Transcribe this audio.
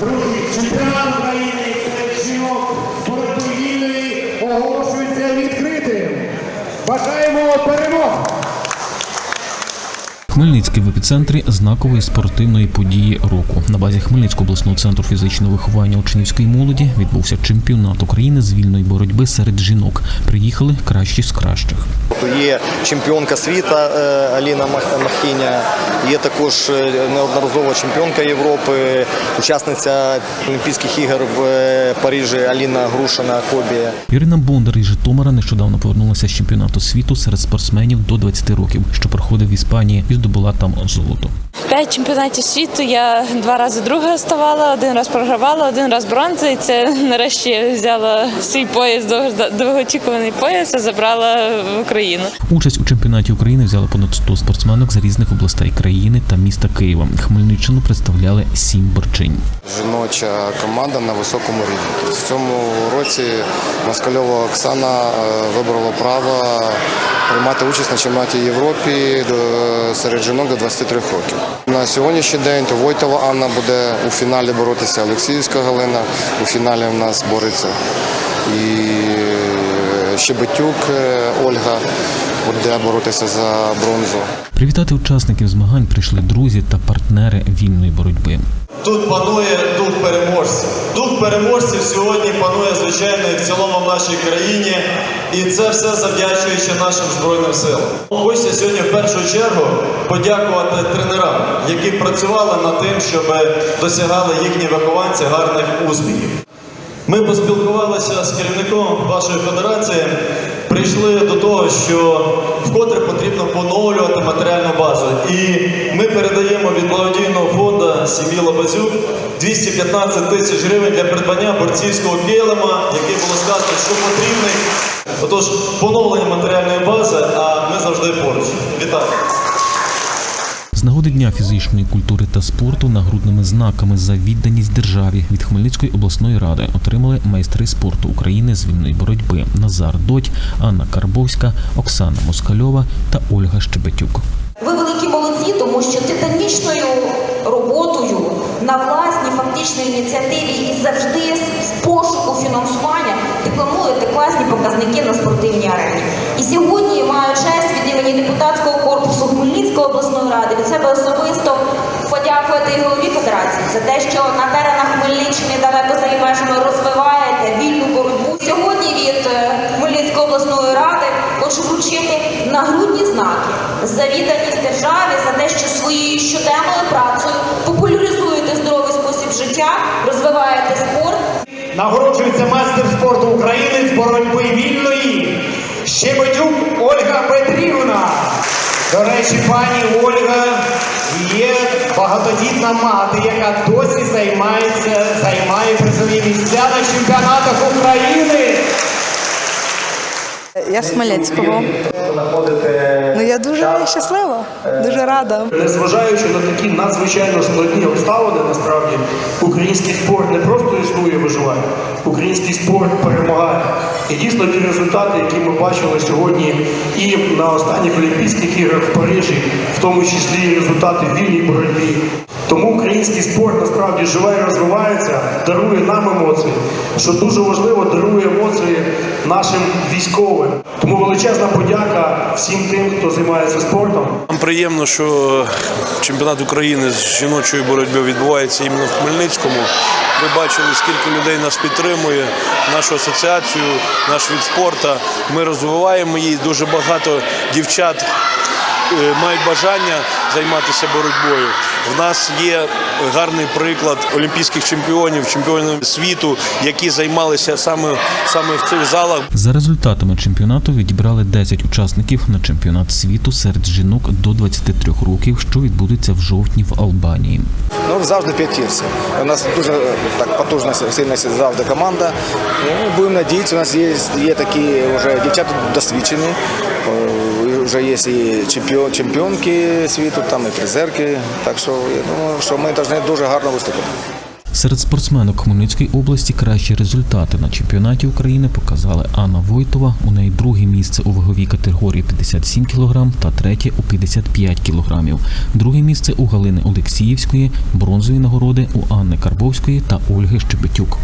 Друзі, чемпіонат України серед жінок боротьби оголошується відкритим. Бажаємо перемог! Хмельницький в епіцентрі знакової спортивної події року. На базі Хмельницького обласного центру фізичного виховання учнівської молоді відбувся чемпіонат України з вільної боротьби серед жінок. Приїхали кращі з кращих. Є чемпіонка світу е, Аліна Махіня, є також е, неодноразова чемпіонка Європи, учасниця Олімпійських ігор в е, Парижі Аліна Грушина Кобія. Ірина Бондар із Житомира нещодавно повернулася з чемпіонату світу серед спортсменів до 20 років, що проходив в Іспанії здобула там золото. П'ять чемпіонатів світу я два рази друга ставала, один раз програвала, один раз бронза. І це нарешті я взяла свій пояс, довго- довгоочікуваний пояс, і забрала в Україну. Участь у чемпіонаті України взяли понад 100 спортсменок з різних областей країни та міста Києва. Хмельниччину представляли сім борчинь. жіноча команда на високому рівні. Тобто В цьому році Москальова Оксана е, вибрала право приймати участь на чемпіонаті Європи серед жінок до 23 років. На сьогоднішній день то Войтова Анна буде у фіналі боротися, Олексіївська Галина у фіналі в нас бореться. І Щебетюк е, Ольга буде боротися за бронзу. Привітати учасників змагань прийшли друзі та партнери вільної боротьби. Тут панує дух переможців. Дух переможців сьогодні панує, звичайно, і в цілому в нашій країні. І це все завдячуючи нашим Збройним силам. Хочеться сьогодні в першу чергу подякувати тренерам, які працювали над тим, щоб досягали їхні вихованці гарних успіхів. Ми поспілкувалися з керівником вашої федерації, прийшли до того, що вкотре потрібно поновлювати матеріальну базу. І ми передаємо від благодійного фонду сім'ї Лабазюк 215 тисяч гривень для придбання борцівського килима, який було сказано, що потрібний. Отож, поновлення матеріальної бази, а ми завжди поруч. Вітаю! З нагоди Дня фізичної культури та спорту нагрудними знаками за відданість державі від Хмельницької обласної ради отримали майстри спорту України з вільної боротьби Назар Доть, Анна Карбовська, Оксана Москальова та Ольга Щебетюк. Ви великі молодці, тому що титанічною роботою на власній фактичній ініціативі і завжди в пошуку фінансування декламуєте класні показники на спортивній арені. І сьогодні маю честь від імені депутатського обласної ради від себе особисто подякувати і голові федерації за те, що на теренах Хмельниччини далеко за межами розвиваєте вільну боротьбу. Сьогодні від е, Хмельницької обласної ради хочу вручити нагрудні знаки за відданість державі, за те, що своєю щоденною працею популяризуєте здоровий спосіб життя, розвиваєте спорт. Нагороджується майстер спорту України з боротьби вільної Щебетюк Ольга Петрівна. До речі, пані Ольга є багатодітна мати, яка досі займається, займає призові місця на чемпіонатах України. Я з Хмельницького. Ну я дуже щаслива, дуже рада. Незважаючи на такі надзвичайно складні обставини, насправді український спорт не просто існує, виживає, український спорт перемагає. І дійсно ті результати, які ми бачили сьогодні, і на останніх Олімпійських іграх в Парижі, в тому числі результати вільній боротьбі. Тому український спорт насправді живе і розвивається, дарує нам емоції, що дуже важливо, дарує емоції нашим військовим. Тому величезна подяка всім тим, хто займається спортом. Нам приємно, що чемпіонат України з жіночої боротьби відбувається іменно в Хмельницькому. Ви бачили, скільки людей нас підтримує, нашу асоціацію, наш від спорту. Ми розвиваємо її. Дуже багато дівчат мають бажання займатися боротьбою. В нас є гарний приклад олімпійських чемпіонів, чемпіонів світу, які займалися саме, саме в цих залах. За результатами чемпіонату відібрали 10 учасників на чемпіонат світу серед жінок до 23 років, що відбудеться в жовтні в Албанії. Ну, завжди п'ятірці. У нас дуже е, так потужна сильна завжди команда. Ну, будемо надіятися, у нас є, є такі вже дівчата досвідчені. Вже є і чемпіон, чемпіонки світу, там і призерки. Так що я думаю, що ми повинні дуже гарно виступити. Серед спортсменок Хмельницької області кращі результати на чемпіонаті України показали Анна Войтова. У неї друге місце у ваговій категорії 57 кг та третє у 55 кг. Друге місце у Галини Олексіївської, бронзові нагороди у Анни Карбовської та Ольги Щебетюк.